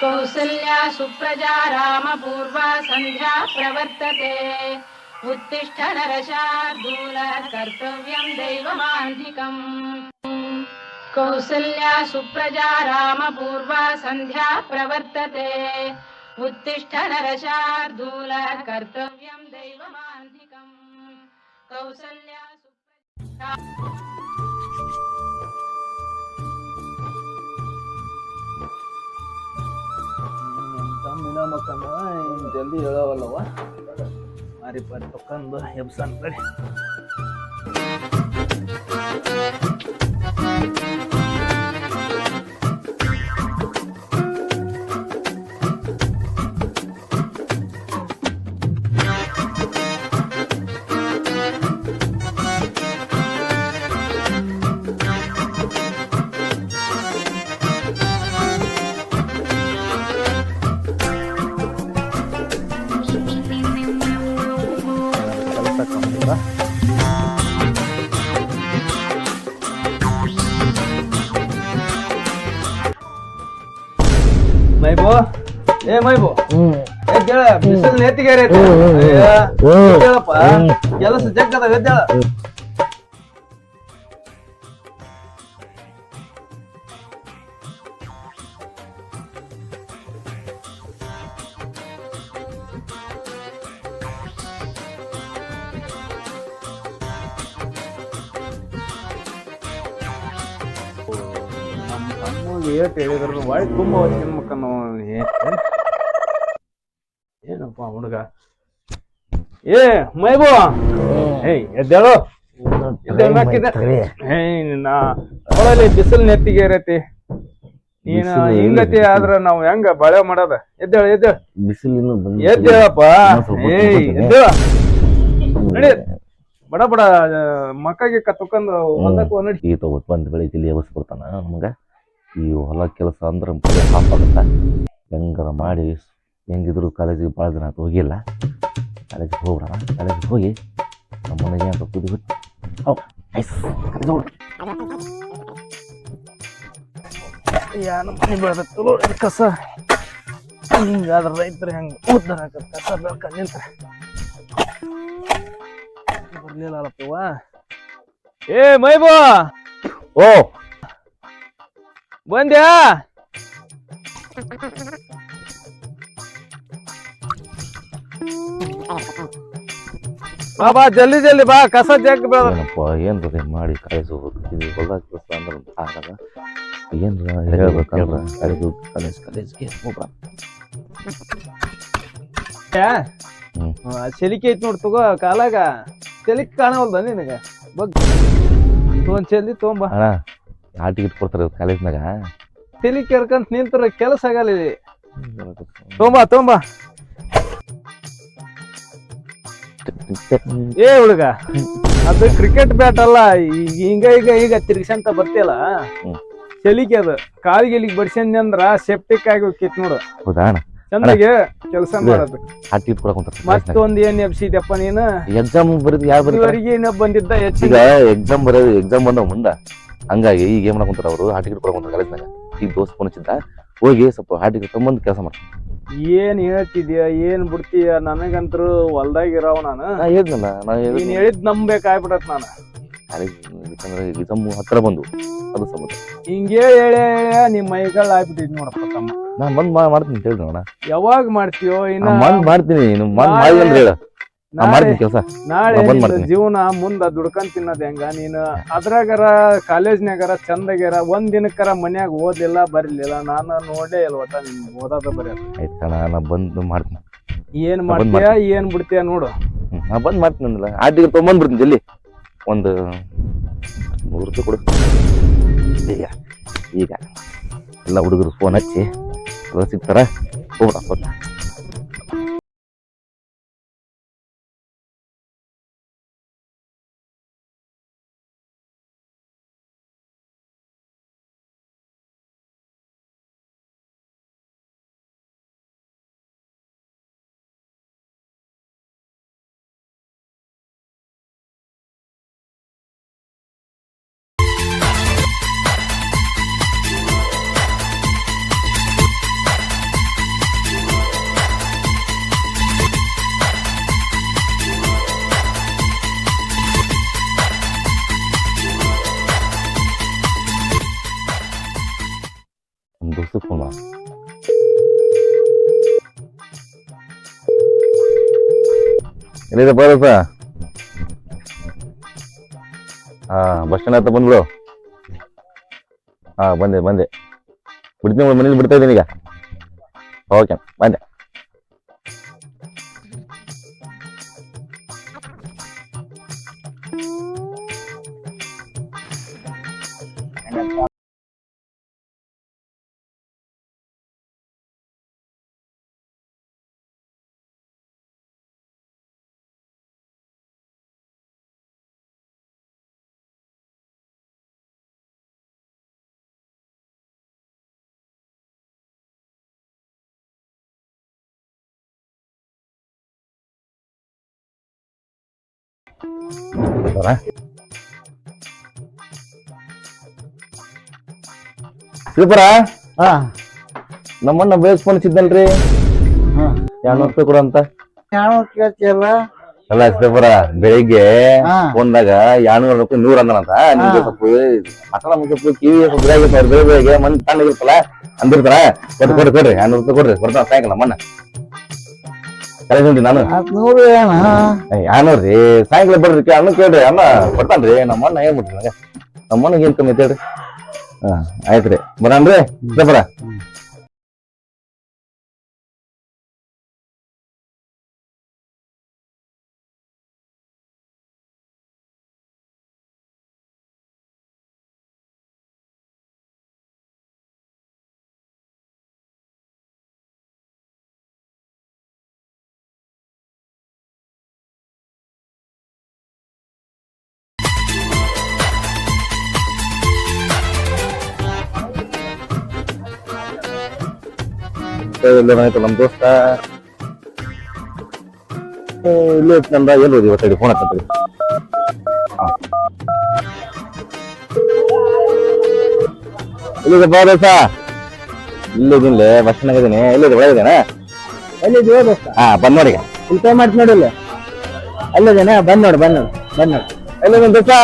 कौसल्या सुप्रजा रामपूर्वा सन्ध्या प्रवर्तते। उत्तिष्ठ नरशार्दूल कर्तव्यं दैवमान्धिकम् कौसल्या सुप्रजा रामपूर्वा सन्ध्या प्रवर्तते। उत्तिष्ठ नरशार्दूल कर्तव्यं दैवमान्धिकम् कौसल्या सुप्रजा ತಮ್ಮಿನ ಮಕ್ಕಂದ ಜಲ್ದಿ ಹೇಳವಲ್ಲವ ಮಾರಿ ಪರಿ ತಕ್ಕಂದು ಎಬ್ಸನ್ ಕಡೆ ಗಟ್ಟಿಗೆರೆ ಹೇಳಪ್ಪ ಕೆಲಸ ಜಗ್ಗದ ಗದ್ದೆಳ ನಮ್ಮ ತಮ್ಮಗೆ ಏಟ್ ಹೇಳಿದ್ರು ಒಳ್ಳೆ ತುಂಬ ಹೊತ್ತಿನ ಮಕ್ಕ ನಾವು ಹುಡುಗ ಏ ಮೈಬು. ಏಯ್ ಎದ್ದೇಳು. ಹೊಳಲಿ ಬಿಸಿಲು ನೆತ್ತಿಗೆ ಇರತಿ. ನೀನು ಹಿಂಗತಿ ಆದ್ರ ನಾವು ಹೆಂಗ ಬಳೆ ಮಾಡೋದ? ಎದ್ದೇಳು ಎದ್ದೇಳು. ಬಿಸಿಲಿನ ಎದ್ದೇಳಪ್ಪ. ಏಯ್ ಎದ್ದೇಳ. ನಡಿ. ಬಡ ಬಡ ಮಕ್ಕಳಿಗೆ ಕತ್ಕೊಂಡು ಹೊಲಕ್ಕೆ ನಡಿ. ಈತ ಬಂದ ಬೆಳಿಗ್ಗೆ ಇಲ್ಲಿ ಎಬಸ್ ಬರ್ತಾನ ನಮ್ಗ. ಈ ಹೊಲ ಕೆಲಸ ಅಂದ್ರೆ ಹಾಪ್ ಹೆಂಗಾರ ಮಾಡಿ ಹೆಂಗಿದ್ರು ಕಾಲೇಜಿಗೆ ಭಾಳ ದಿನ ಆಯ್ತು ಹೋಗಿಲ್ಲ. ಕಾಲೇಜಿಗೆ ಹೋಗ್ಬಿಡೋಣ ಕಾಲೇಜಿಗೆ ಹೋಗಿ ನಮ್ಮ ಮನೆಗೆ ಅಂತ ಕುದಿ ಬಿಟ್ಟು ಹೌ ಐಸ್ ಕರ್ದು ಹೋಗ್ರಿ. ಯಾನ ಮನೆ ಬೆಳೆದತ್ತಲೋ ಇದು ಕಸ. ಹಿಂಗಾದ್ರ ರೈತರು ಹೆಂಗ ಉದ್ದಾರ ಆಕತ್ ಕಸ ಬೆಳ್ಕ ನಿಂತ್ರ ಬರ್ಲಿಲ್ಲಪ್ಪ ಏ ಮೈಬೋ! ಓ. ಬಂದ್ಯಾ? ಬಾ ಬಾ ಜಲ್ದಿ ಜಲ್ದಿ ಬಾ ಕಸ ಜಗ್ ಏನಪ್ಪ ಏನ್ ರೀ ಮಾಡಿ ಇದು ಹೊಲ್ದಾಗ ಕೆಲಸ ಅಂದ್ರೆ ಆಗಲ್ಲ ಏನ್ ಹೇಳ್ಬೇಕಂದ್ರ ಕಾಲೇಜ್ ಕಾಲೇಜ್ ಕಾಲೇಜ್ಗೆ ಹೋಗ ಚಲಿಕೆ ಐತಿ ನೋಡ್ ತಗೋ ಕಾಲಾಗ. ಸೆಲಿಕ್ ಕಾಣವಲ್ದ ನಿನಗ? ಬಗ್. ತೊಗೊಂಡ್ ಚೆಲ್ಲಿ ತೊಗೊಂಬ ಅಣ್ಣ ಆ ಟಿಕೆಟ್ ಕೊಡ್ತಾರೆ ಕಾಲೇಜ್ನಾಗ? ತಲಿ ಕೆರ್ಕಂತ ನಿಂತರ ಕೆಲಸ ಆಗಲ್ಲ ಇಲ್ಲಿ. ತೊಂಬಾ ತೊಂಬ ಏ ಹುಡುಗ ಅದು ಕ್ರಿಕೆಟ್ ಬ್ಯಾಟ್ ಅಲ್ಲ ಈಗ ಹಿಂಗ ಈಗ ಈಗ ತಿರ್ಗಿಸಂತ ಬರ್ತಿಯಲ್ಲ. ಚಲಿಕೆ ಅದು. ಕಾಲಿಗೆ ಇಲ್ಲಿಗೆ ಬಡ್ಸಂದ್ ಅಂದ್ರ ಸೆಪ್ಟಿಕ್ ಆಗಿ ಹೋಗಿತ್ ನೋಡು. ಹೌದಾ ಚಂದಗೆ ಕೆಲಸ ಮಾಡೋದು. ಟಿಕೆಟ್ ಏನ್ ಎಫ್ ಏನ್ ಎಬ್ಸಿದ್ಯಪ್ಪ ನೀನು? ಎಕ್ಸಾಮ್ ಬರೀದ್ ಯಾರು ಬರೀತಾರೆ? ಇದುವರೆಗೆ ಏನ ಬಂದಿದ್ದ ಈಗ ಹೆಚ್ಚಿಗೆ ಎಕ್ಸಾಮ್ ಬರೋದು ಎಕ್ಸಾಮ್ ಬಂದವ ಮುಂದ ಹಂಗಾಗಿ ಈಗ ಏನ್ ಮಾಡ್ಕೊಂತಾರ ಅವರು? ಹಾರ್ಟ್ ಟಿಕೆಟ್ ಕಾಲೇಜ್ನಾಗ ಈಗ ದೋಸ್ತ್ ಫೋನ್ ಹಚ್ಚಿದ್ದ ಹೋಗಿ ಸ್ವಲ್ಪ ಹಾರ್ಟ್ ಟಿಕೆಟ್ ತಗೊಂಬಂದು ಕೆಲಸ ಮಾಡ್ತೀನಿ. ಏನ್ ಹೇಳ್ತಿದ್ಯ ಏನ್ ಬಿಡ್ತೀಯ ನನಗಂತರೂ ಹೊಲ್ದಾಗ ಇರವ್ ನಾನು. ನಾ ಹೇಳಿದ್ನಲ್ಲ ನಾ ನೀನ್ ಹೇಳಿದ್ ನಂಬೇಕಾಗ್ಬಿಡತ್ ನಾನು. ಯಾಕಂದ್ರೆ ಎಕ್ಸಾಮ್ ಹತ್ರ ಬಂದು ಅದು ಸಂಬಂಧ. ಹಿಂಗೇ ಹೇಳಿ ಹೇಳಿ ನಿಮ್ ಮೈಗಳ್ ಆಗ್ಬಿಟ್ಟಿದ್ ನೋಡಪ್ಪ ತಮ್ಮ. ನಾನು ಬಂದ್ ಮಾ- ಮಾಡ್ತೀನಿ ಅಂತ ಯಾವಾಗ ಮಾಡ್ತೀಯೋ ಇನ್ನ ಬಂದ್ ಮಾಡ್ತೀನಿ ನೀನು ಬಂದ್ ಹೇಳ. ಮಾಡ್ತೀನಿ ಕೆಲಸ. ನಾಳೆ ಬಂದ್ ನಿನ್ನ ಮಾಡ್ತೀನಿ. ಜೀವನ ಮುಂದ ದುಡ್ಕೊಂಡ್ ತಿನ್ನೋದ್ ಹೆಂಗ? ನೀನು ಅದ್ರಾಗರ ಕಾಲೇಜ್ನಾಗರ ಚಂದಗ್ಯಾರ. ಒಂದ್ ದಿನಕ್ಕರ ಮನ್ಯಾಗ ಓದ್ಲಿಲ್ಲ ಬರ್ಲಿಲ್ಲ. ನಾನು ನೋಡೇ ಇಲ್ಲ ಒಟ್ಟ ನಿನ್ ಓದೋದ ಬರೀ. ಆಯ್ತು ಅಣ್ಣ ನಾ ಬಂದು ಮಾಡ್ತೀನಿ. ಏನ್ ಮಾಡ್ತೀಯಾ ಏನ್ ಬಿಡ್ತೀಯ ನೋಡು. ಹ್ಮ್, ನಾ ಬಂದ್ ಮಾಡ್ತೀನಿ ಅಂದಿಲ್ಲ ತೊಂಬಂದ್ ಬಿಡ್ತೀನಿ ತೊಗೊಂಬಂದ್ಬಿಡ್ತೀನಿ ಜಲ್ದಿ. ಒಂದು ನೂರು ರೂಪಾಯಿ ಕೊಡು. ಈಗ ಈಗ. ಎಲ್ಲ ಹುಡುಗರು ಫೋನ್ ಹಚ್ಚಿ ಎಲ್ಲ ಸಿಗ್ತಾರ? ಹೋಗ್ಬಿಡ ಎಲ್ಲಿದೆ ಬರಪ್ಪ ಹಾ ಬಸ್ ಸ್ಟ್ಯಾಂಡ್ ಹತ್ರ ಬಂದ್ಬಿಡು. ಹಾ ಬಂದೆ ಬಂದೆ. ಬಿಡ್ತೀನಿ ಮನೇಲಿ ಬಿಡ್ತಾ ಇದ್ದೀನಿ ಈಗ. ಓಕೆ ಬಂದೆ ಬರ ಶಿವಪುರ ಹಾ. ನಮ್ಮಣ್ಣ ಹಚ್ಚಿದ್ನಲ್ರಿ ಎರಡ್ನೂರು ರೂಪಾಯಿ ಕೊಡು ಅಂತ. ಯಾವ ಕೇಳ್ತಿಯಲ್ಲ? ಅಲ್ಲ ಶಿವಪುರ ಬೆಳಿಗ್ಗೆ ಹಾ. ಫೋನ್ದಾಗ ಎರಡ್ನೂರು ರೂಪಾಯಿ ನೂರ ಅಂದನಂತ. ನಿಮ್ಗೆ ಸ್ವಲ್ಪ ಮಸಾಲ ಕಿವಿ ಸ್ವಲ್ಪ ಮಂದಿ ಬೆಳಿಗ್ಗೆ ತಣ್ಣಗಿರ್ತಲ್ಲ ಅಂದಿರ್ತಾರ. ಕೊಡ್ರಿ ಕೊಡ್ರಿ ಕೊಡ್ರಿ. ಎರಡ್ನೂರು ರೂಪಾಯಿ ಕೊಡ್ರಿ. ಬರ್ತಾನ ಸಾಯಂಕಾಲ ನಮ್ಮಣ್ಣ ಕರೆದ್ರಿ ನಾನು? ನೂರು ಏನ ಸಾಯಂಕಾಲ ಬರ್ರಿ ಅಣ್ಣ ಕೇಳ್ರಿ ಅಣ್ಣ ಕೊಡ್ತಾನ್ರಿ ನಮ್ಮ ಅಣ್ಣ ಏನ್ ಮಾಡ್ರಿ ನಂಗೆ ನಮ್ಮ ಅಣ್ಣಗೆ ಏನ್ ಕಮ್ಮಿ ಐತೆ ಹೇಳ್ರಿ? ಹಾ ಆಯ್ತ್ರಿ ಬರಣ್ರಿ ಬರ. ಆಯ್ತು ನಮ್ ದೋಸ್ತ. ಇಲ್ಲೇ ನಂದ ಎಲ್ಲಿ ಹೋದಿ ಇವತ್ತು ಫೋನ್ ಹತ್ತಂತ್ರಿ ಇಲ್ಲಿದೆ ಬಾ ದೋಸ್ತ? ಇಲ್ಲಿದ್ದೀನಿ ಬಸ್ ಸ್ಟ್ಯಾಂಡ್ ಇದೀನಿ. ಎಲ್ಲಿದೆ ಒಳಗಿದ್ದೇನೆ ಎಲ್ಲಿದ್ದೀವ ದೋಸ್ತ? ಹಾ ಬಂದ್ ನೋಡಿ. ಇಲ್ಲಿ ಪೇ ಮಾಡ್ತಿ ನೋಡಿಲ್ಲ ಅಲ್ಲದೇನೆ? ಬಂದ್ ನೋಡು ಬಂದ್ ನೋಡು ಬಂದ್ ನೋಡು. ಎಲ್ಲಿದ್ದೀನಿ ದೋಸ್ತ?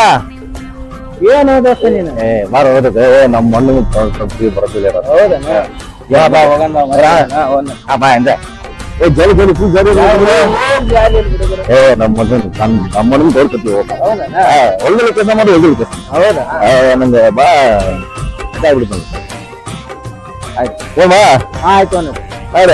ಏನು ದೋಸ್ತ ನೀನು? ಏ ಮಾರು ಹೋದ ನಮ್ಮ ಮಣ್ಣು ಬರೋದಿಲ್ಲ ಇರೋದು. ಹೌದನ ಯಾ ಬಾ ಹೋಗೋಣ ಬಾ, ಬಾ. ಹಾ, ಹೋಗೋಣ. ಆ ಬಾ ಅಂದೆ ಏ ಜರಿ ಜರಿ ಫುಲ್ ಜರಿ ಜರಿ. ಏ ನಮ್ಮ ಮಣ್ಣು ನಮ್ಮ ನಮ್ಮ ಮಣ್ಣು ತೋರ್ಕತ್ತೀವಿ ಹೌದನ ಒಳ್ಳೆ ಕೆಲಸ ಮಾಡಿ ಹೋಗಿರುತ್ತೆ ಹೌದಾ ನಂಗೆ ಬಾ ಇದಾಗ್ಬಿಡ್ತು ಆಯ್ತು ಓ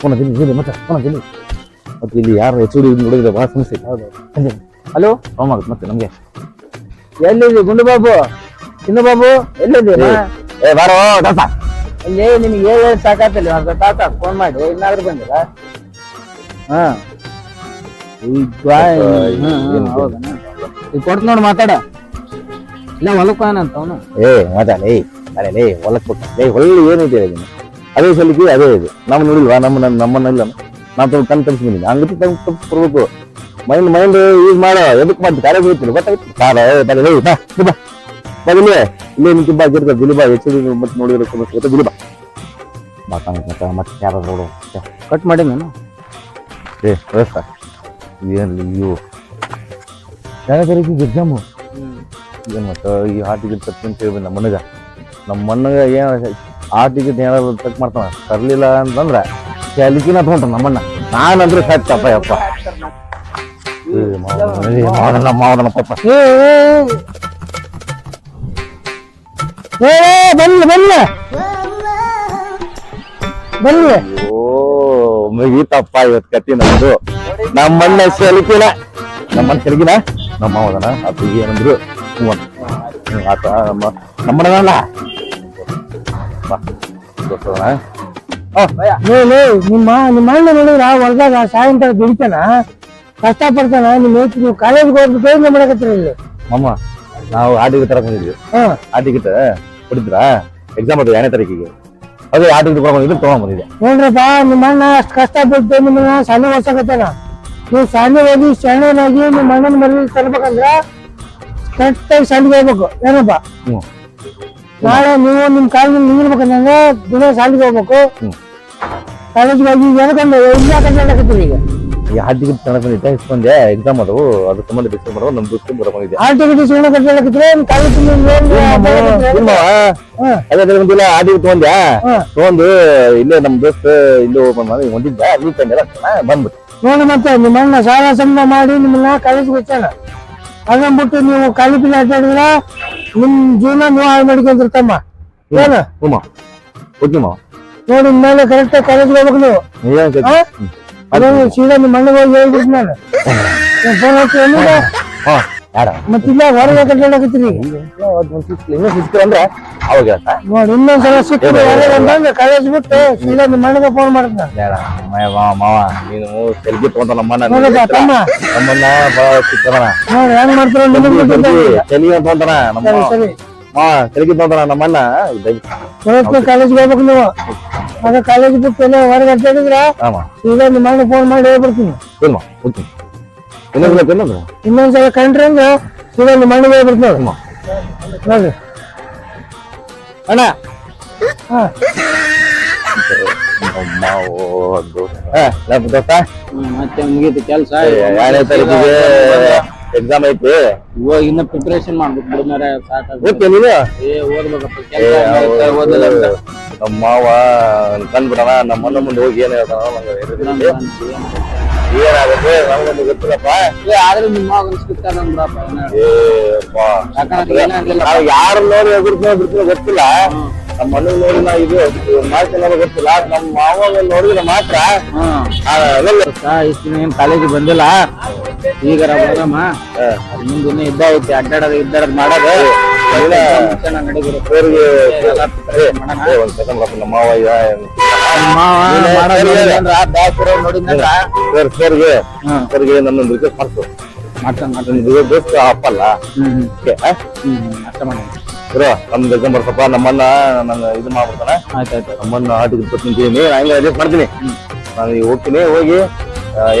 ಫೋನ್ ತಿನ್ನಿ ತಿನ್ನಿ ಮತ್ತೆ ಫೋನ್ ತಿನ್ನಿ ಮತ್ತೆ ಇಲ್ಲಿ ಯಾರು ಎಚ್ ಡಿ ನೋಡಿದ್ರೆ ಭಾಳ ಸಮಸ್ಯೆ ಹೌದು. ಹಲೋ? ಫೋನ್ ಆಗುತ್ತೆ ಮತ್ತೆ ನಮಗೆ. ಎಲ್ಲಿದೆ ಗುಂಡು ಬಾಬು? ಚಿನ್ನು ಬಾಬು ಎಲ್ಲಿದ್ದೀರಿ ಏ ಬಾರೋ ತಾತ ಇಲ್ಲಿ ನಿಮ್ಗೆ ಏಳು ಏಳು ಸಾಕಾತಲ್ಲ ತಾತ ಫೋನ್ ಮಾಡಿ ಇನ್ನಾದ್ರೂ ಬಂದಿರ? ಹಾ. ಈಗ ಈಗ ಕೊಡ್ತು ನೋಡಿ ಮಾತಾಡ. ಇಲ್ಲ ಹೊಲಕ್ಕೆ ಏನಂತ ಅವನು. ಏ ಮಾತಾಡ ಏ ಹೊಲಕ್ ಲೇ ಹೊಲಕ್ಕೆ ಕೊಟ್ಟ ಏ ಒಳ್ಳೆ ಏನಿದೆ ಅದೇ ಸಲಿಗೆ ಅದೇ ಇದು. ನಮ್ಮ ನೋಡಿಲ್ವಾ? ನಮ್ಮ ನಮ್ಮನ್ನ ನಮ್ಮನ್ನೆಲ್ಲ ನಾವು ತಮ್ಮ ಕಣ್ಣು ತಪ್ಪಿಸಿ ಬಂದಿದ್ದೆ. ಹಂಗತಿ ತಮ್ಮ ತಪ್ಪು ಮೈಂಡ್ ಮೈಂಡ್ ಯೂಸ್ ಮಾಡೋ. ಎದಕ್ಕೆ ಮಾಡ್ತೀವಿ ಕಾರ್ಯ ಹೋಗ್ತೀನಿ. ಗೊತ್ತಾಗುತ್ತೆ ಕಾರ ಏ ಬರೀ ಇಲ್ಲಿ ಬಾ ಬಾ, ಬಾ. ಬಾ ಇಲ್ಲೇ ಇಲ್ಲೇ ನಿಂತು ಬಾ ಗಿರ್ತ ದಿಲಿ ಬಾ. ಎಚ್ ಡಿ ಮತ್ತೆ ನೋಡಿರೋ ಸಮಸ್ಯೆ ಗೊತ್ತಾ ಮಾತಾಡ ಮತ್ತೆ ಮತ್ತೆ ಯಾರು ನೋಡು. ಕಟ್ ಮಾಡಿ ನಾನು. ಏ ವ್ಯವಸ್ಥೆ ಏನು ಅಯ್ಯೋ ತಾರೀಕಿಗೆ ಎಕ್ಸಾಮು ಏನು ಮತ್ತೆ ಈ ಹಾಟಿಗೆ ತಪ್ಪಿ ಅಂತ ಹೇಳ್ಬೇಕು ನಮ್ಮ ಮನೆಗ ನಮ್ಮ ಮಣ್ಣಗ ಏನು ಹಾರ್ಟ್ ಟಿಕೆಟ್ ಏನಾದ್ರು ಚೆಕ್ ಮಾಡ್ತಾನ. ತರಲಿಲ್ಲ ಅಂತಂದ್ರೆ ಕ್ಯಾಲಿಕಿನ ತಗೊಂಡ್ರ ನಮ್ಮಣ್ಣ ನಾನಂದ್ರೆ ಸತ್ತಪ್ಪ ಯಪ್ಪ. ಮಾವನ ಮಾವನ ಪಾಪ. ಏ ಬನ್ನಿ ಓ ಮುಗೀತಪ್ಪ ಇವತ್ ಕತ್ತಿ ನಮ್ದು. ನಮ್ಮಣ್ಣ ಸೆಲ್ಕಿನ ನಮ್ಮಣ್ಣ ಸೆಲ್ಕಿನ ನಮ್ಮ ಮಾವದನ ಅದು ಏನಂದ್ರು ಆತ ನಮ್ಮ ನಮ್ಮಣ್ಣನಲ್ಲ. ಬಾ ದೋಸ್ತದನ ಲೇ ಲೇ ನಿಮ್ಮ ನಿಮ್ಮ ಅಣ್ಣ ನೋಡಿದ್ರ ಹೊಲ್ದಾಗ ಸಾಯಂಕಾಲ ದುಡಿತಾನ ಕಷ್ಟ ಪಡ್ತಾನ ನಿಮ್ಮ ಏಟ್ ನೀವು ಕಾಲೇಜ್ಗೆ ಹೋಗ್ಬಿಟ್ಟು ಏನ್ ಮಾಡಕತ್ತೀರಿ ಇಲ್ಲಿ ಮಮ್ಮ ನಾವು ಆ ಟಿಕೆಟ್ ತರಕ್ ಬಂದಿದ್ವಿ ಹಾ ಆ ಟಿಕೆಟ್ ಕೊಡಿದ್ರಾ ಎಕ್ಸಾಮ್ ಅದು ಎರಡನೇ ತಾರೀಕಿಗೆ ಅದೇ ಆ ಟಿಕೆಟ್ ಕೊಡಕ್ ಬಂದಿದ್ದು ತಗೊಂಡ್ ಬಂದಿದ್ದೆ ನೋಡ್ರಪ್ಪ ನಿಮ್ಮ ಅಣ್ಣ ಅಷ್ಟ್ ಕಷ್ಟಪಟ್ಟು ನಿಮ್ಮನ್ನ ಶಾಲೆ ಓದ್ಸಕತ್ತಾನ ನೀವು ಶಾಲೆ ಓದಿ ಶಾಣೆನಾಗಿ ನಿಮ್ಮ ಅಣ್ಣನ ಮನೇಲಿ ತರ್ಬೇಕಂದ್ರ ಕರೆಕ್ಟಾಗಿ ಶಾಲೆಗೆ ಹೋಗ್ಬೇಕು ಏನಪ್ಪ ಹ್ಞೂ ನಾಳೆ ನೀವು ನಿಮ್ ಕಾಲ ನಿಂದಿರ್ಬೇಕಂದ್ರೆ ದಿನ ಶಾಲೆಗೆ ಹೋಗ್ಬೇಕು. ಕಾಲೇಜ್ಗೆ ಹೋಗಿ ಏನಕ್ಕಂದ್ರೆ ಇಲ್ಲಿ ಹಾಕತ್ತೀರಿ ಈಗ. ಆ ಟಿಕೆಟ್ ಬಂದಿದ್ದೆ ಇಸ್ಕೊಂಡೆ ಎಕ್ಸಾಮ್ ಅದು ಸಂಬಂಧ ಮಾಡೋ ನಮ್ ದೋಸ್ತು ಬರಕ್ ಬಂದಿದ್ದೆ ಆರ್ ಟಿಕೆಟ್ ಕಾಲೇಜ್. ಅದೇ ಬಂದಿಲ್ಲ ಆ ಟಿಕೆಟ್ ತಗೊಂಡ್ಯಾ. ತಗೊಂಡು ಇಲ್ಲೇ ನಮ್ ದೋಸ್ತ ಇಲ್ಲೇ ಹೊಂದಿದ್ದ ಅಲ್ಲಿ ಬಂದ್ಬಿಟ್ಟು ನೋಡಿ ಮತ್ತೆ ನಿಮ್ಮ ಅಣ್ಣ ಸಾಲ ಸಂಬಳ ಮಾಡಿ ನಿಮ್ಮನ್ನ ಕಾಲೇಜ್ಗೆ ಹಚ್ಚಾನ ಅದನ್ನ ಬಿಟ್ಟು ನೀವು ಖಾಲಿ ಪಿಲಿ ಅಡ್ಡಾಡಿದ್ರ ನಿಮ್ ಜೀವನ ನೀವು ಹಾಳು ಮಾಡ್ಕೊಂತಿರ್ತಮ್ಮ ಏನು ಹ್ಞೂ ಓಕೆ ಮಾವ ನೋಡಿ ಇನ್ಮೇಲೆ ಕರೆಕ್ಟ್ ಕಾಲೇಜ್ಗೆ ಹೋಗ್ಬೇಕು ನೀವು ಏನ್ ಕಥೆ? ಹಾ? ಹ್ಮ್. ಅದೇ ಸೀದಾ ನಿಮ್ಮ ಅಣ್ಣಗೆ ಹೋಗಿ ಹೇಳ್ಬಿಟ್ಟು ನಾನು ಫೋನ್ ಹಚ್ಚಿ ಯಾರ? ಮತ್ತೆ ಇಲ್ಲ ಹೊರಗೆ ಕಟ್ಟಾಡಕತ್ತೀರಿ ಅವಾಗ ಹೇಳ್ತಾ ನೋಡಿ ಇನ್ನೊಂದ್ಸಲ ಸಿಕ್ಕಿದ್ರೆ ಹೊರಗೆ ಅಂತಂದ್ರೆ ಕಾಲೇಜ್ ಬಿಟ್ಟು ಸೀದಾ ನಿಮ್ಮ ಫೋನ್ ಮಾಡ್ತಾನೆ ಬೇಡ ಮಾವ ಮಾವ ನೀನು ತಮ್ಮ. ಬಹಳ ನೋಡಿ ಹೆಂಗ್ ಮಾಡ್ತಾರ ನಿಮಗೆ ತಗೊಂತಾನ ನಮ್ಮ ಸರಿ ಹಾ ಇವತ್ತು ಕಾಲೇಜ್ಗೆ ಹೋಗ್ಬೇಕು ನೀವು. ಕಾಲೇಜ್ ಬಿಟ್ಟು ಎಲ್ಲ ಹೊರಗೆ ಅಡ್ಡಾಡಿದ್ರ ಆಮ. ಸೀದಾ ನಿಮ್ಮ ಅಣ್ಣ ಫೋನ್ ಮಾಡಿ ಹೇಳ್ಬಿಡ್ತೀನಿ. ಓಕೆ ಇನ್ನೊಂದು ಇನ್ನೊಂದು ಇನ್ನೊಂದ್ಸಲ ಕಂಡ್ರೆ ಅಂದ್ರೆ ಸೀದಾ ಮಣ್ಣು ಅಣ್ಣಗೆ ಹೇಳ್ಬಿಡ್ತೀನಿ ನೋಡ್ರಿ ಅಣ್ಣ. ಹಾ. ದೋಸ್ತ. ದೋಸ್ತ ಮತ್ತೆ ಮುಗೀತು ಕೆಲಸ. ಎರಡನೇ ತಾರೀಕಿಗೆ ಎಕ್ಸಾಮ್ ಐತಿ. ಇವಾಗ ಇನ್ನ ಪ್ರಿಪರೇಷನ್ ಮಾಡ್ಬೇಕು ಬಿಡ್ಮಾರ ಸಾಕಾಗ ಓಕೆ ನೀನು? ಏ ಓದ್ಬೇಕಪ್ಪ ಕೆಲಸ ಓದಲ್ಲ ನಮ್ಮ ಮಾವ ಕಂಡ್ಬಿಡಣ ನಮ್ಮ ಅಣ್ಣ ಮುಂದೆ ಹೋಗಿ ಏನ್ ಹೇಳ್ತಾನ ನಂಗೆ. ಏನಾಗುತ್ತೆ ನಮ್ಗೊಂದು ಗೊತ್ತಿಲ್ಲಪ್ಪ ಏ ಆದ್ರೆ ನಿಮ್ಮ ಮಗನ್ ಸಿಗ್ತಾರ ಬಿಡಪ್ಪ ಏ ಅಪ್ಪಾ. ಯಾಕಂದ್ರೆ ಏನಾಗಿಲ್ಲ ನಾವು ಯಾರು ನೋಡಿ ಎದುರ್ತೀನೋ ಬಿಡ್ತೀನೋ ಗೊತ್ತಿಲ್ಲ ನಮ್ಮ ಅಣ್ಣ ನೋಡಿ ನಾ ಇದು ಮಾಡ್ತೀನೋ ಗೊತ್ತಿಲ್ಲ ನಮ್ಮ ಮಾವ ನೋಡಿದ್ರೆ ಮಾತ್ರ ಇಷ್ಟು ದಿನ ಏನ್ ಕಾಲೇಜಿಗೆ ಬಂದಿಲ್ಲ? ಈಗ ಬರಮ್ಮ ಮುಂದೆ ಇನ್ನೂ ಇದ್ದ ಐತಿ ಅಡ್ಡಾಡೋದು ಇದ್ದಾಡೋದು ಮಾಡೋದು. ನನ್ನೊಂದು ರಿಕ್ವೆಸ್ಟ್ ಮಾಡ್ತು ಮಾಡ್ತಾನೆ ಅಪ್ಪಲ್ಲ ಅಷ್ಟ ಮಾಡೋಣ. ಬ್ರೋ ನಮ್ದು ಎಕ್ಸಾಮ್ ಬರ್ಸಪ್ಪ ನಮ್ಮನ್ನ ನನ್ನ ಇದು ಮಾಡ್ಬಿಡ್ತಾನ. ಆಯ್ತಾಯ್ತು. ನಮ್ಮನ್ನ ಆಟಿಗೆ ಕೊಟ್ಟಿದ್ದೀನಿ ಹಂಗೆ ಅಡ್ಜಸ್ಟ್ ಮಾಡ್ತೀನಿ. ನಾನು ಈಗ ಹೋಗ್ತೀನಿ ಹೋಗಿ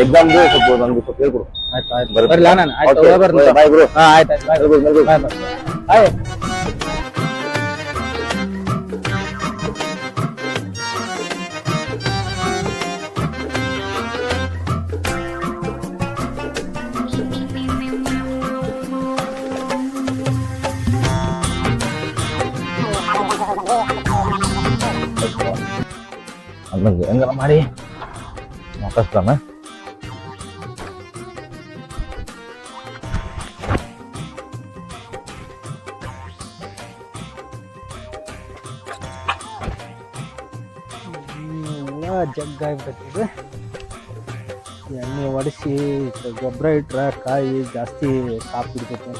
ಎಕ್ಸಾಮ್ಗೆ ಸ್ವಲ್ಪ ನನಗೆ ಸ್ವಲ್ಪ ಹೇಳ್ಕೊಡು. ಆಯ್ತು ಆಯ್ತು. ಬರ್ಲಿ ನಾನು? ಆಯ್ತು ಬಾಯ್ bye bro. ಆಯ್ತು ಆಯ್ತು. ಬಾಯ್ ಬಾಯ್ ನಂಗೆ ಹೆಂಗಾರ ಮಾಡಿ ಮಾತಾಡ್ತಾನ ಜಗ್ಗ ಆಗ್ಬಿಟ್ಟೈತಿ ಇದು ಎಣ್ಣೆ ಒಡಿಸಿ ಗೊಬ್ಬರ ಇಟ್ರ ಕಾಯಿ ಜಾಸ್ತಿ ಕಾಪ್ ಬಿಡ್ತೈತಿ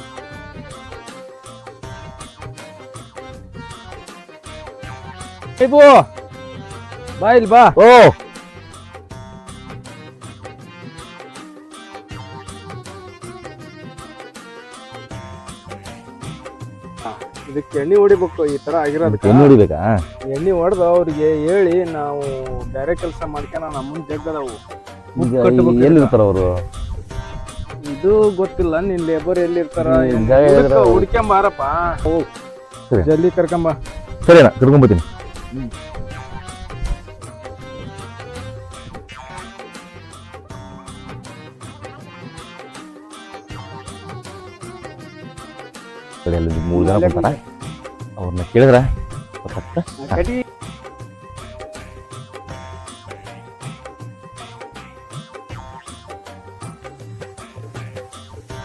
ಇಬು ಬಾ ಇಲ್ಲಿ ಬಾ. ಓ. ಇದಕ್ಕೆ ಎಣ್ಣೆ ಹೊಡಿಬೇಕು ಈ ತರ ಆಗಿರೋದಕ್ಕೆ. ಎಣ್ಣೆ ಹೊಡಿಬೇಕಾ? ಎಣ್ಣೆ ಹೊಡೆದು ಅವ್ರಿಗೆ ಹೇಳಿ ನಾವು ಬೇರೆ ಕೆಲಸ ಮಾಡ್ಕೊಳ ಮುಂದೆ ಜಗ್ಗದವು. ಈಗ ಇರ್ತಾರ ಅವರು? ಇದು ಗೊತ್ತಿಲ್ಲ ನಿನ್ ಲೇಬರ್ ಎಲ್ಲಿ ಇರ್ತಾರ ಹ್ಮ್, ಗಾಯ ಇದ್ರೆ- ಹುಡ್ಕೊಂಬಾರಪ್ಪ. ಜಲ್ದಿ ಕರ್ಕೊಂಬ. ಸರಿನಾ ಕರ್ಕೊಂಬತ್ತೀನಿ ಅಲ್ಲಿ ಮೂರು ಜನ ಬರ್ತಾರ ಅವ್ರನ್ನ ಕೇಳಿದ್ರ ಗೊತ್ತಾಗ್ತ ಕಟಿ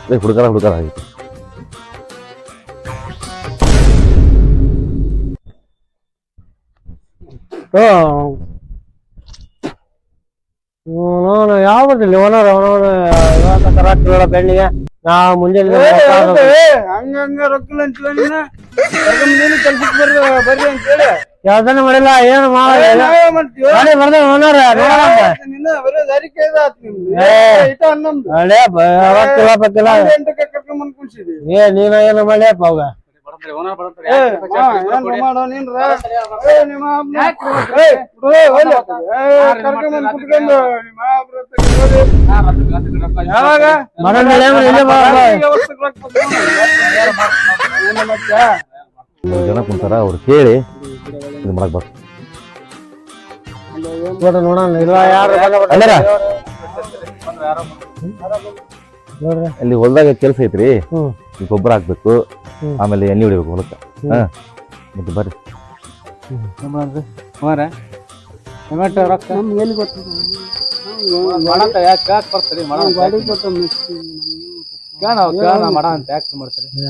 ಏ ಹುಡುಗರ ಹುಡುಗರ ಆಗೈತಿ ಅವನು ಯಾವ ಬರ್ತಿಲ್ಲ ಓನರ್ ಅವನವನು ಇವತ್ತ ಕರಾಕ್ತಿಲ್ಲ ಬೆಳ್ಳಿಗೆ ನಾ ಮುಂಜಾನೆ ಹಂಗ ರೊಕ್ಕ ಅಂತೀವ ನೀನ ನೀನು ಕೆಲ್ಸಕ್ಕೆ ಬರ್ರಿ ಬರ್ರಿ ಅಂತೇಳಿ ಯಾವ್ದನ್ನ ಮಾಡಿಲ್ಲ ಏನು ಮಾಡಿಲ್ಲ ಮಾಡ್ತೀವ ಗಾಡಿ ಬರ್ದ ಓನರ್ ನಿನ್ನ ಬರೀ ದಾರಿಕೆ ಇದಾತ್ ನಿಮ್ದು ಏ. ಇಟ ಹನ್ನೊಂದು ಅಳೆ ರೊಕ್ಕಿಲ್ಲ ಪಕ್ಕಿಲ್ಲ ಹನ್ನೆರಡು ಎಂಟಕ್ಕೆ ಕರ್ಕೊಂಡ್ ಬಂದ್ ಕುಣ್ಸಿದಿ ಏ ನೀನ ಏನು ಮಾಡ್ಯಪ್ಪ ಅವಾಗ ಜನ ಕುಂತಾರ ಅವ್ರು ಕೇಳಿ ಇದು ಮಾಡಕ್ ಬರ್ತ ನೋಡೋಣ ಇಲ್ಲ ಯಾರು ಅಲ್ಲಾರ ಅಲ್ಲಿ ಹೊಲ್ದಾಗ ಕೆಲ್ಸ ಐತ್ರಿ. ಗೊಬ್ಬರ ಹಾಕ್ಬೇಕು. ಆಮೇಲೆ ಎಣ್ಣೆ ಹೊಡಿಬೇಕು ಹೊಲಕ್ಕೆ. ಹಾ ಮತ್ತೆ ಬರ್ರಿ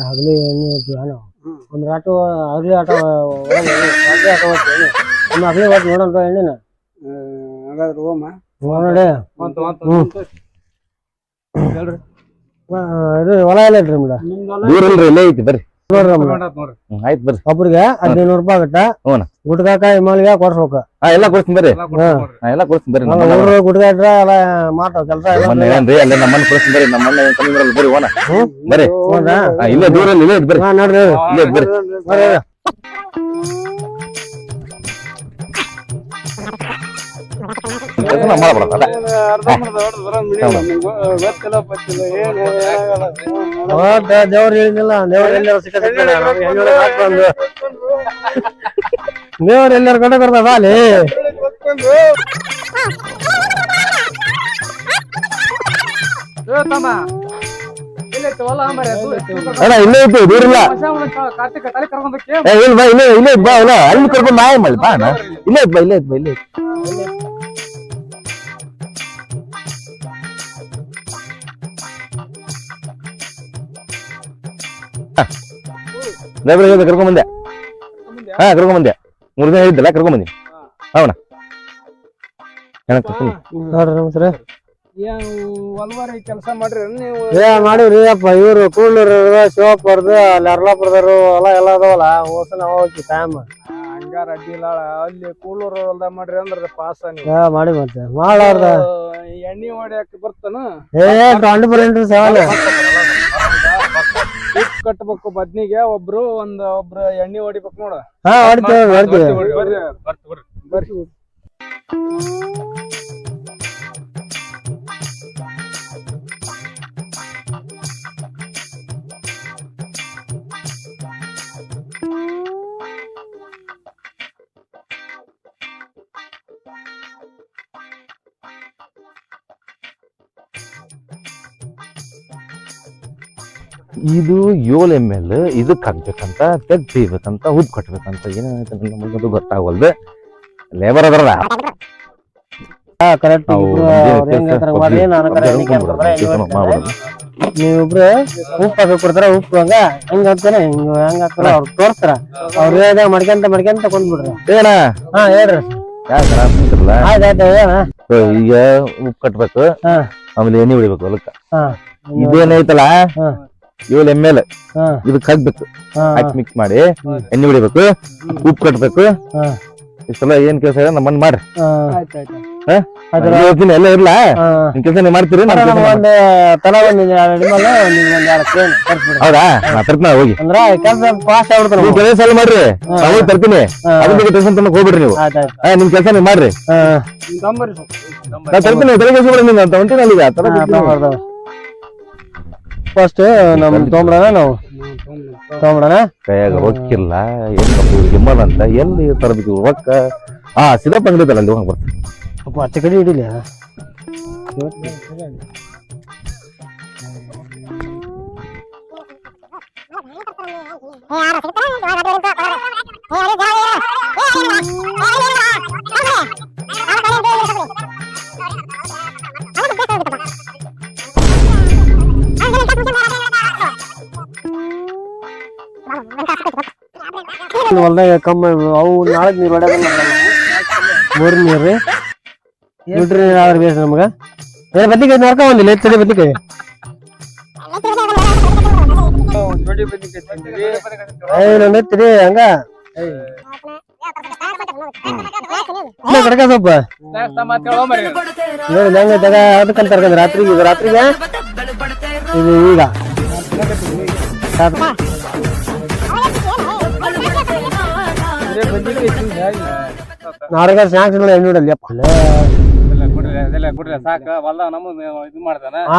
ಹಗಲಿ ಎಣ್ಣೆ ಹೊಡ್ತೀವಿ ನಾವು ಒಂದು ಆಟೋ ಹಗಲಿ ಆಟೋ ಒಳಗೆ ರಾತ್ರಿ ಆಟೋ ಹೊಡ್ತೀವಿ ಒಂದು ಹಗಲಿ ಹೊಟ್ಟು ನೋಡೋಣ ಎಣ್ಣಿನ ಹಾಗಾದ್ರೆ ಹೋಮ. ನೋಡಿ ಆ, ಇದು ಹೊಲ ಎಲ್ಲ ದೂರ ಇಲ್ರಿ ಇಲ್ಲೇ ಐತಿ ಬರ್ರಿ. ನೋಡ್ರಿ ಆಯ್ತು ಹ್ಮ್, ಆಯ್ತ್ ಬರ್ರಿ. ಒಬ್ರಿಗೆ ಹದಿನೈದು ನೂರು ರೂಪಾಯಿ ಆಗುತ್ತೆ? ಹ್ಞೂ ಗುಟ್ಕಾಕ ಇಮಾಲಿಗೆ ಕೊಡ್ಸ್ಬೇಕು. ಹಾ ಎಲ್ಲಾ ಕೊಡ್ತೀನಿ ಬರ್ರಿ. ಹಾ. ಎಲ್ಲಾ ಕೊಡ್ತೀನಿ ಬರ್ರಿ ನಮ್ಮ ಊರು ಮಾತಾ ಇಟ್ರೆ ಎಲ್ಲ ಮಾಡ್ತಾವ ಕೆಲಸ ಎಲ್ಲ ಮೊನ್ನೆ ಏನ್ರಿ ಅಲ್ಲೇ ನಮ್ಮನ್ನ ಕೊಡ್ತೀನಿ ಬರ್ರಿ ನಮ್ಮ ಮನೆ ಕಮ್ಮಿ ಬರಲ್ಲ ಬರ್ರಿ ಓನ ಬರ್ರಿ. ಹಾ, ಇಲ್ಲೇ ದೂರ ಇಲ್ಲ, ಇಲ್ಲೇ ಐತಿ ಬರ್ರಿ. ಹಾ ನೋಡ್ರಿ ಇಲ್ಲೇ ಬರ್ರಿ. ಕೆಲ್ಸ ನಾವು ಮಾಡ್ಬಿಡೋಣ ಅದ. ಅವತ್ತ ದೇವ್ರು ಹೇಳಿಲ್ಲ ದೇವ್ರು ಎಲ್ಲಾರು ಸಿಕ್ಕ ದೇವ್ರು ಎಲ್ಲಾರು ಕಡೆ ಬರ್ತದ ಅಲ್ಲಿ ಇಲ್ಲೇ ಐತಿ ದೂರ ಇಲ್ಲ. ಇಲ್ಲ ಬಾ ಇಲ್ಲೇ ಇಲ್ಲೇ ಬಾ ಇಲ್ಲ ಅಲ್ಲಿ ಕರ್ಕೊಂಡು ಮಾಯ ಮಾಡಿ ಬಾ ಅಣ್ಣ. ಇಲ್ಲೇ ಬಾ ಇಲ್ಲೇ ಬಾ ಇಲ್ಲೇ ಲೈಬ್ರರಿ ಹೋಗಿ ಕರ್ಕೊಂಡ್ ಬಂದೆ. ಹಾ ಕರ್ಕೊಂಡ್ ಬಂದೆ. ಮೂರ್ ದಿನ ಹೇಳಿದ್ದಲ್ಲ ಕರ್ಕೊಂಡ್ ಬಂದಿ. ನಮಸ್ಕಾರ ಕೆಲಸ ಮಾಡ್ರಿ ನೀವು? ಏ ಮಾಡಿವ್ರಿ ಅಪ್ಪ ಇವ್ರು ಕೂಡ್ಲೂರು ಶಿವಪ್ಪರ್ದು ಅಲ್ಲಿ ಅರ್ಲಾಪುರದವರು ಹೊಲ ಎಲ್ಲ ಅದಾವಲ್ಲ ಹೋಸನ ಹೋಗಿ ಟೈಮ್ ಹಂಗಾರ ಅಡ್ಡಿಲ್ಲ ಅಲ್ಲಿ ಕೂಳೂರು ಹೊಲ್ದಾಗ ಮಾಡ್ರಿ ಅಂದ್ರ ಪಾಸ್ ನೀವು. ಏ ಮಾಡಿ ಮತ್ತೆ. ಮಾಡಾರ್ದ ಎಣ್ಣೆ ಹೊಡ್ಯಾಕ ಬರ್ತಾನ? ಏ ಟ್ವೆಂಟಿ ಫೋರ್ ಇಂಟು ಸೆವೆನ್ ಕಟ್ಬೇಕು ಬದ್ನಿಗೆ ಒಬ್ರು ಒಂದ್ ಒಬ್ರು ಎಣ್ಣೆ ಹೊಡಿಬೇಕು ನೋಡ. ಹಾ ಹೊಡಿತೀವಿ ಹೊಡಿತೀವಿ. ಬರ್ರಿ. ಬರ್ರಿ. ಇದು ಏಳು ಎಂ ಎಲ್ ಇದಕ್ಕೆ ಹಾಕ್ಬೇಕಂತ ತೆಗ್ ತೆಗಿಬೇಕಂತ ಉಪ್ಪು ಕಟ್ಬೇಕಂತ ಏನಾಯ್ತು ನಮಗದು ಗೊತ್ತಾಗವಲ್ದು ಲೇಬರ್ ಆ ಕರೆಕ್ಟ್. ನೀವಿಬ್ರು ಉಪ್ಪು ಹಾಕಿ ಕೊಡ್ತಾರ ಉಪ್ಪು ಹಂಗ? ಹಂಗ ಹಾಕ್ತಾನೆ ಹಿಂಗ ಹಂಗ ಹಾಕ್ತಾರ ಅವ್ರು ತೋರ್ಸ್ತಾರ? ಅವ್ರ ಹೇಳ್ದಾಗ ಮಡ್ಕೊಂತ ಮಡ್ಕೊಂತ ಕೊಂಡ್ಬಿಡ್ರಿ ಏನ ಹಾ ಹೇಳ್ರಿ. ಹೇಳ ಈಗ ಉಪ್ಪು ಕಟ್ಬೇಕು. ಆಮೇಲೆ ಎಣ್ಣೆ ಹೊಡಿಬೇಕು ಹೊಲಕ್ಕ. ಇದೇನೈತಲ್ಲ. ಏಳು ಎಂ ಎಲ್ ಇದಕ್ಕೆ ಹಾಕ್ಬೇಕು. ಹಾಕಿ ಮಿಕ್ಸ್ ಮಾಡಿ ಎಣ್ಣೆ ಹೊಡಿಬೇಕು ಉಪ್ಪು ಕಟ್ಬೇಕು. ಹಾ. ಇಷ್ಟೆಲ್ಲ ಏನ್ ಕೆಲಸ ಇದೆ ನಮ್ಮನ್ನ ಮಾಡ್ರಿ. ಎಲ್ಲ ಇರ್ಲಾ? ಕೆಲಸ ನೀವು ಮಾಡ್ತೀರಿ ಹೌದಾ? ನಾ ತರ್ತೀನಿ ಹೋಗಿ. ಅಂದ್ರ ಕೆಲಸ ಮಾಡ್ರಿ. ನಾವು ತರ್ತೀನಿ. ಅದ್ರ ಬಗ್ಗೆ ಟೆನ್ಷನ್ ತನಕ ಹೋಗ್ಬಿಡ್ರಿ ನೀವು. ನಿಮ್ ಕೆಲಸ ನೀವು ಮಾಡ್ರಿ. ನಾ ತರ್ತೀನಿ ತಲೆ ಕೆಲ್ಸ ನೀನು ಅಂತ. ಕೆಲ್ಸ ಫಸ್ಟ್ ನಮ್ ತೊಂಬಡನ ನಾವು ತೊಂಬಡನ ಕೈಯಾಗ ರೊಕ್ಕಿಲ್ಲ ಹೆಂಗಪ್ಪ ಗಿಮ್ಮಲ್ ಅಂತ ಎಲ್ಲಿ ತರಬೇಕು ರೊಕ್ಕ ಹಾ ಸಿದಪ್ಪ ಅಂಗಡಿ ಐತಲ್ಲ ಅಲ್ಲಿ ಹೋಗಿ ಬರ್ತೀನಿ ಅಪ್ಪ ಅಚ್ಚ ಕಡೆ ಹಿಡಿಲಿ Thank ಹೊಲ್ದಾಗ ಕಮ್ಮ ಅವು ನಾಲ್ಕು ನೀರು ಹೊಡ್ಯಾದಲ್ಲ ಮೂರು ನೀರು ರೀ ಬಿಟ್ರಿ ಆದ್ರೆ ಬೇಸ್ ನಮಗ ಏ ಬದ್ನಿಕಾಯಿ ನೋಡ್ಕೊಂಡ್ ಬಂದಿಲ್ಲ ಎತ್ತಡಿ ಬದ್ನಿಕಾಯಿ ಜೋಡಿ ಬದ್ನಿಕಾಯಿ ತಿಂದ್ರಿ ಏ ನಾನು ಎತ್ತಿರಿ ಹಂಗ ಇಲ್ಲ ಕಡಕ ಸೊಪ್ಪ ನೋಡಿ ಹೆಂಗ ತಗ ಅದಕ್ಕಂತ ಕರ್ಕೊಂಡ್ ರಾತ್ರಿಗೆ ಇದು ರಾತ್ರಿಗೆ ಇದು ಈಗ ಸಾಕು.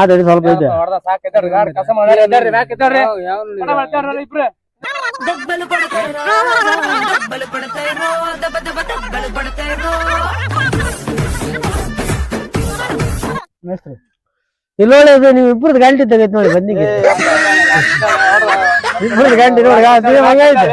ತಡಿ ಸ್ವಲ್ಪ ಐತೆ ಹೊಡ್ದ ಸಾಕ ಎದ್ದಾಡ್ರಿ ಗಾಡಿ ಕಸ ಮಾಡ್ಯಾರ ಎದ್ದಾಡ್ರಿ ಬ್ಯಾಕ್ ಎದ್ದಾಡ್ರಿ ಪಟ ಮಾಡ್ತಾರ್ರಿ ಇಬ್ರು ಇಲ್ಲಿ ನೋಡಿ ಅದು ನೀವು ಇಬ್ಬರದ್ದು ಗಂಟೆ ತೆಗೈತೆ ನೋಡಿ ಬದ್ನಿಗೆ ಇಬ್ಬರದ್ದು ಗಂಟೆ ನೋಡಿ ಅದು ಹಂಗೈತೆ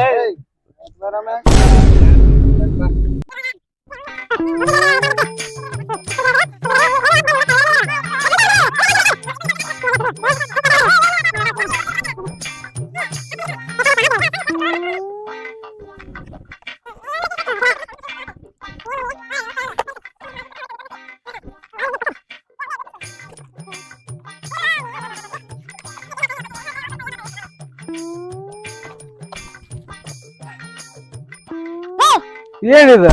ಏನಿದ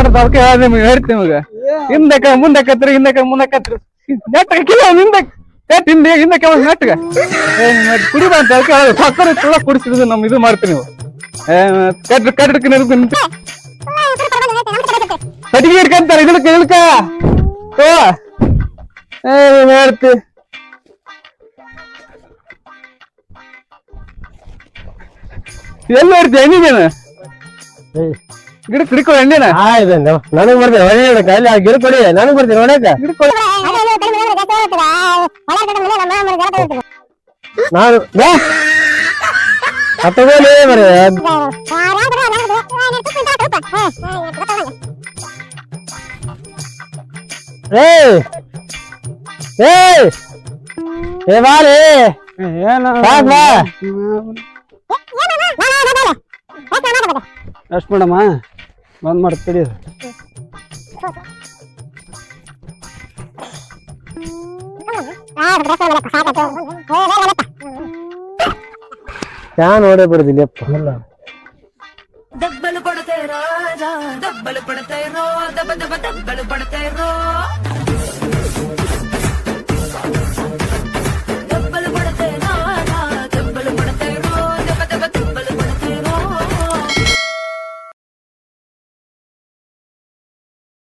ಕುಡಿಬಾರ್ದು ಅದಕ್ಕೆ ಹೇಳ್ದೆ ನಿಮ್ಗೆ ಹೇಳ್ತೀನಿ ನಿಮಗೆ ಹಿಂದಕ್ಕ ಮುಂದಕ್ಕತ್ರಿ ಹಿಂದಕ್ಕ ಮುಂದಕ್ಕತ್ರಿ ನೆಟ್ಟಗ ಕಿಲೋ ಹಿಂದಕ್ಕೆ ನೆಟ್ ಹಿಂದೆ ಹಿಂದಕ್ಕೆ ಒಂದು ನೆಟ್ಟಗ ಕುಡಿಬಾರ್ದು ಅದಕ್ಕೆ ಹೇಳೋದು ಸಕ್ಕರೆ ತುಳ ಕುಡಿಸಿದ್ರು ನಮ್ ಇದು ಮಾಡ್ತೀವಿ ನೀವು ಕಡ್ರಿ ಕಡ್ರಕ್ಕೆ ನಿಂತು ಕಟ್ಟಿಗೆ ಹಿಡ್ಕಂತಾರೆ ಇಳ್ಕ ಇಳ್ಕ ಓ ಏ ಹೇಳ್ತಿ ಎಲ್ಲಿ ಹೇಳ್ತಿ ಎಣ್ಣಿಗೇನ ಏಯ್. ಗಿಡಕ್ಕೆ ಹಿಡ್ಕೊ ಎಣ್ಣಿನ ಆಯ್ತು ನನಗ್ ಬರ್ತೀನಿ ಹೊಳೆ ನೋಡಕ್ಕ ಅಲ್ಲಿ ಆ ಗಿಡ ಕೊಡಿ ನನಗ್ ಬರ್ತೀನಿ ನೋಡಕ್ಕ ನಾನು ಬಾ. ಹತ್ತಗೋಲಿ ಬರೀ ಏಯ್ ಏಯ್ ಏ ಬಾರಿ ಏನು ಸಾಕ್ ಬಾ ಅಷ್ಟು ಮೇಡಮ್ಮ ಬಂದ್ ಮಾಡ್ತೀರಿ ಯಾ ನೋಡೇ ಬಿಡುದಿಲ್ಲಪ್ಪ ಅಲ್ಲ ದಬ್ಬಲು ಪಡತೇರೋ ದಬ್ಬಲು ಪಡತೇರೋ ದಬ್ಬ ದಬ್ಬ ದಬ್ಬಲು ಪಡತೇರೋ